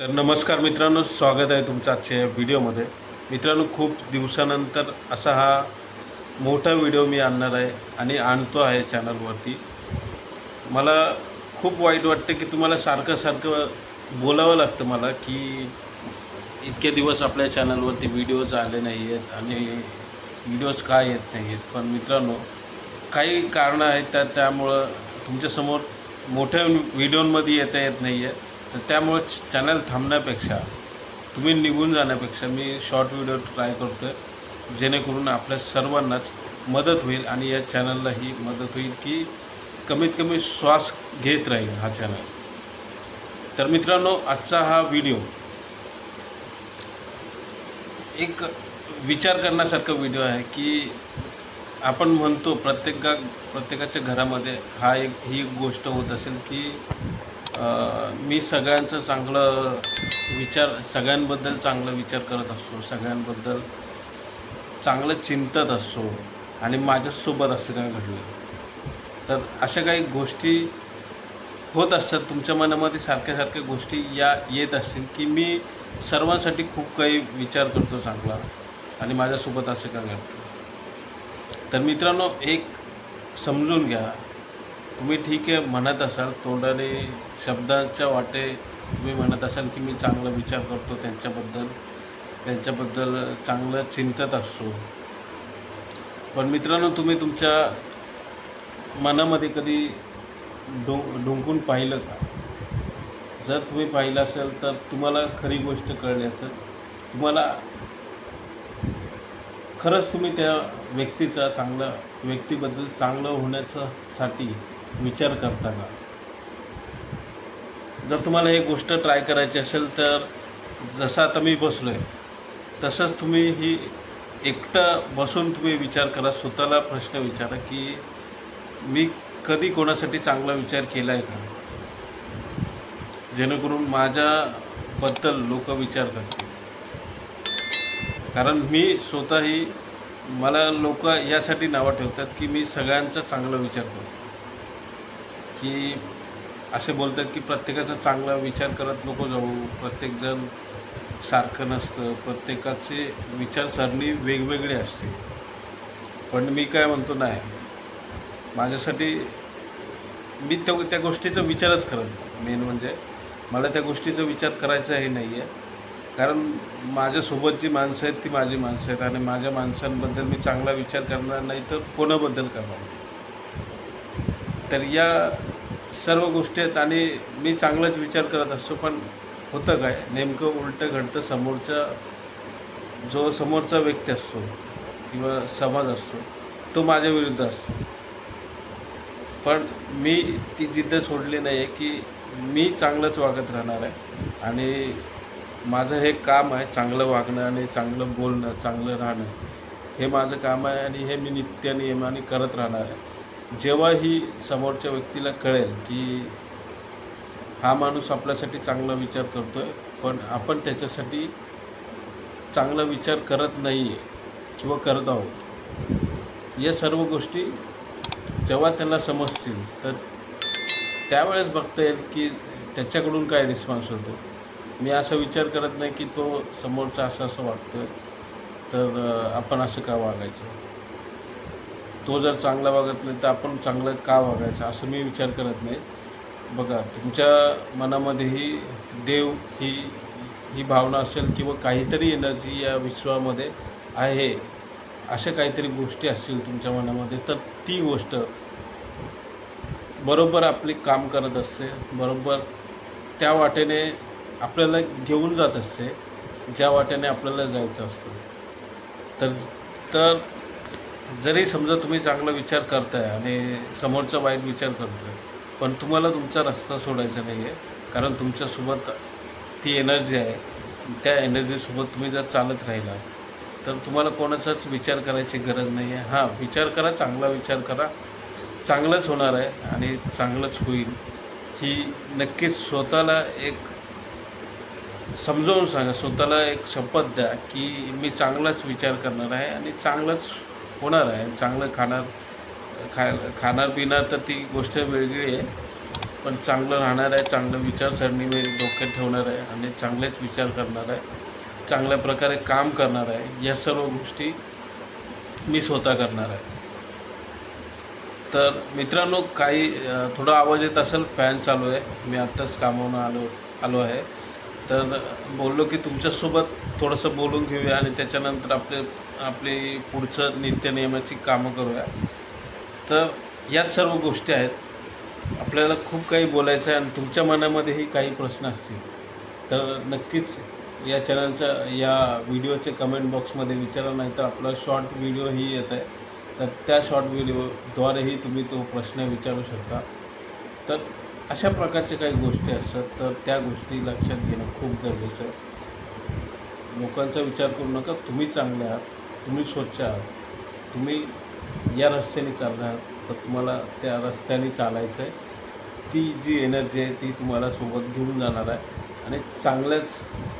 तर नमस्कार मित्रांनो स्वागत आहे तुमचं आजच्या या व्हिडिओमध्ये. मित्रांनो खूप दिवसानंतर असा हा मोठा व्हिडिओ मी आणणार आहे आणि आणतो आहे चॅनलवरती. मला खूप वाईट वाटतं की तुम्हाला सारखं सारखं बोलावं लागतं मला की इतके दिवस आपल्या चॅनलवरती व्हिडिओज आले नाही आहेत आणि व्हिडिओज का येत नाही आहेत पण मित्रांनो काही कारणं आहेत त्या त्यामुळं तुमच्यासमोर मोठ्या व्हिडिओमध्ये येता येत नाही आहे तर त्यामुळे चॅनल थांबण्यापेक्षा तुम्ही निघून जाण्यापेक्षा मी शॉर्ट व्हिडिओ ट्राय करतो आहे जेणेकरून आपल्या सर्वांनाच मदत होईल आणि या चॅनललाही मदत होईल की कमीत कमी श्वास घेत राहील हा चॅनल तर मित्रांनो आजचा हा व्हिडिओ एक विचार करण्यासारखा व्हिडिओ आहे की आपण म्हणतो प्रत्येका प्रत्येकाच्या घरामध्ये हा एक ही एक गोष्ट होत असेल की मी सगळ्यांचं चांगलं विचार सगळ्यांबद्दल चांगलं विचार करत असतो सगळ्यांबद्दल चांगलं चिंतत असतो आणि माझ्यासोबत असं काय घडलं. तर अशा काही गोष्टी होत असतात तुमच्या मनामध्ये सारख्या सारख्या गोष्टी या येत असतील की मी सर्वांसाठी खूप काही विचार करतो चांगला आणि माझ्यासोबत असं का घडतं. तर मित्रांनो एक समजून घ्या तुम्ही ठीक आहे म्हणत असाल तोंडाने शब्दांच्या वाटे तुम्ही म्हणत असाल की मी चांगला विचार करतो त्यांच्याबद्दल. त्यांच्याबद्दल चांगलं चिंतत असतो. पण मित्रांनो तुम्ही तुमच्या मनामध्ये कधी डो डुंकून पाहिलं का? जर तुम्ही पाहिलं असेल तर तुम्हाला खरी गोष्ट कळली असेल. तुम्हाला खरंच तुम्ही त्या व्यक्तीचा चांगला व्यक्तीबद्दल चांगलं होण्याचा साठी विचार करताना. जर तुम्हाला एक गोष्ट ट्राय करायची असेल तर जसं आता मी बसलो आहे तसंच तुम्ही ही एकटं बसून तुम्ही विचार करा स्वतःला प्रश्न विचारा की मी कधी कोणासाठी चांगला विचार केला आहे का? जेणेकरून माझ्याबद्दल लोक विचार करतील. कारण मी स्वतःही मला लोक यासाठी नावं ठेवतात की मी सगळ्यांचा चांगला विचार करतो. की असे बोलतात की प्रत्येकाचा चांगला विचार करत नको जाऊ. प्रत्येकजण सारखं नसतं. प्रत्येकाचे विचारसरणी वेगवेगळी असते. पण मी काय म्हणतो नाही. माझ्यासाठी मी त्या त्या गोष्टीचा विचारच करत मेन म्हणजे मला त्या गोष्टीचा विचार करायचाही नाही आहे. कारण माझ्यासोबत जी माणसं आहेत ती माझी माणसं आहेत. आणि माझ्या माणसांबद्दल मी चांगला विचार करणार नाही तर कोणाबद्दल करणार तर या सर्व गोष्टी आहेत आणि मी चांगलाच विचार करत असतो पण होतं काय? नेमकं उलटं घडतं समोरचा जो समोरचा व्यक्ती असतो किंवा समाज असतो तो माझ्या विरुद्ध असतो. पण मी ती जिद्द सोडली नाही आहे की मी चांगलंच वागत राहणार आहे आणि माझं हे काम आहे चांगलं वागणं आणि चांगलं बोलणं चांगलं राहणं. हे माझं काम आहे आणि हे मी नित्यनियमाने करत राहणार आहे. जेव्हा ही समोरच्या व्यक्तीला कळेल की हा माणूस आपल्यासाठी चांगला विचार करतो आहे पण आपण त्याच्यासाठी चांगला विचार करत नाही आहे किंवा करत आहोत. या सर्व गोष्टी जेव्हा त्यांना समजतील तर त्यावेळेस बघता येईल की त्याच्याकडून काय रिस्पॉन्स होतो. मी असा विचार करत नाही की तो समोरचा असं असं वागतो तर आपण असं का वागायचं? तो जर चांगला वागत नाही तर आपण चांगलं का वागायचं असं मी विचार करत नाही. बघा तुमच्या मनामध्येही देव ही ही भावना असेल किंवा काहीतरी एनर्जी या विश्वामध्ये आहे अशा काहीतरी गोष्टी असतील तुमच्या मनामध्ये तर ती गोष्ट बरोबर आपली काम करत असते बरोबर त्या वाटेने आपल्याला घेऊन जात असते ज्या वाटेने आपल्याला जायचं असतं. तर तर जरी समजा तुम्ही चांगला विचार करताय आणि समोरचा वाईट विचार करतोय पण तुम्हाला तुमचा रस्ता सोडायचा नाही आहे कारण तुमच्यासोबत ती एनर्जी आहे. त्या एनर्जीसोबत तुम्ही जर चालत राहिला तर तुम्हाला कोणाचाच विचार करायची गरज नाही आहे हां विचार करा चांगला विचार करा. चांगलंच होणार आहे आणि चांगलंच होईल. ही नक्कीच स्वतःला एक समजावून सांगा स्वतःला एक शपथ द्या की मी चांगलाच विचार करणार आहे आणि चांगलंच होणार आहे. चांगलं खाणार खा खाणार पिणार तर ती गोष्ट वेगळी आहे. पण चांगलं राहणार आहे चांगलं विचारसरणी डोक्यात ठेवणार आहे आणि चांगलेच विचार करणार आहे. चांगल्या प्रकारे काम करणार आहे. या सर्व गोष्टी मी स्वतः करणार आहे. तर मित्रांनो काही थोडा आवाज येत असेल फॅन चालू आहे. मी आत्ताच कामावून आलो आलो आहे. तर बोललो की तुमच्यासोबत थोडंसं बोलून घेऊया आणि त्याच्यानंतर आपले आपली पुढचं नित्यनियमाची कामं करूया. तर याच सर्व गोष्टी आहेत. आपल्याला खूप काही बोलायचं आहे आणि तुमच्या मनामध्येही काही प्रश्न असतील. तर नक्कीच या चॅनलच्या या व्हिडिओचे कमेंट बॉक्समध्ये विचारा नाही तर आपला शॉर्ट व्हिडिओही येत आहे. तर त्या शॉर्ट व्हिडिओद्वारेही तुम्ही तो प्रश्न विचारू शकता. तर अशा प्रकारच्या काही गोष्टी असतात. तर त्या गोष्टी लक्षात घेणं खूप गरजेचं आहे. लोकांचा विचार करू नका. तुम्ही चांगले आहात. तुम्ही स्वच्छ आहात. तुम्ही या रस्त्याने चालणार आहात. तर तुम्हाला त्या रस्त्याने चालायचं आहे ती जी एनर्जी आहे ती तुम्हाला सोबत घेऊन जाणार आहे आणि चांगल्याच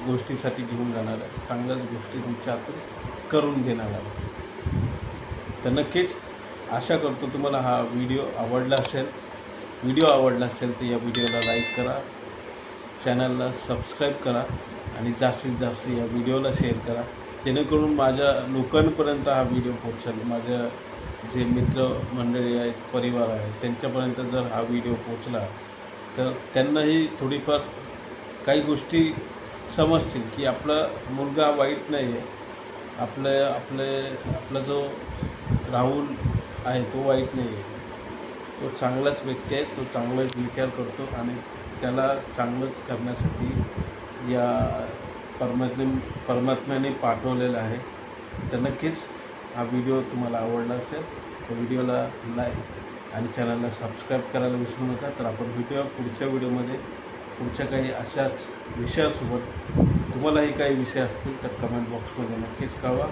गोष्टीसाठी घेऊन जाणार आहे. चांगल्याच गोष्टी तुमच्या हातून करून घेणार आहे. तर नक्कीच आशा करतो तुम्हाला हा व्हिडिओ आवडला असेल. व्हिडिओ आवडला असेल तर या व्हिडिओला लाईक करा. चॅनलला सबस्क्राईब करा आणि जास्तीत जास्त या व्हिडिओला शेअर करा. जेणेकरून माझ्या लोकांपर्यंत हा व्हिडिओ पोहोचेल. माझ्या जे मित्र मंडळी आहेत परिवार आहे त्यांच्यापर्यंत जर हा व्हिडिओ पोचला तर त्यांनाही थोडीफार काही गोष्टी समजतील की आपला मुलगा वाईट नाही आहे आपले आपले आपला जो राहुल आहे तो वाईट नाही आहे तो चांगलाच व्यक्ती आहे तो चांगलाच विचार करतो आणि त्याला चांगलंच करण्यासाठी या परमात्मे परमात्म्याने पाठवलेलं आहे. तर नक्कीच हा व्हिडिओ तुम्हाला आवडला असेल तर व्हिडिओला लाईक आणि चॅनलला सबस्क्राईब करायला विसरू नका. तर आपण भेटूया पुढच्या व्हिडिओमध्ये. पुढच्या काही अशाच विषयासोबत तुम्हालाही काही विषय असतील तर कमेंट बॉक्समध्ये नक्कीच कळवा.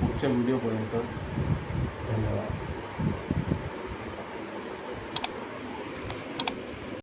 पुढच्या व्हिडिओपर्यंत धन्यवाद.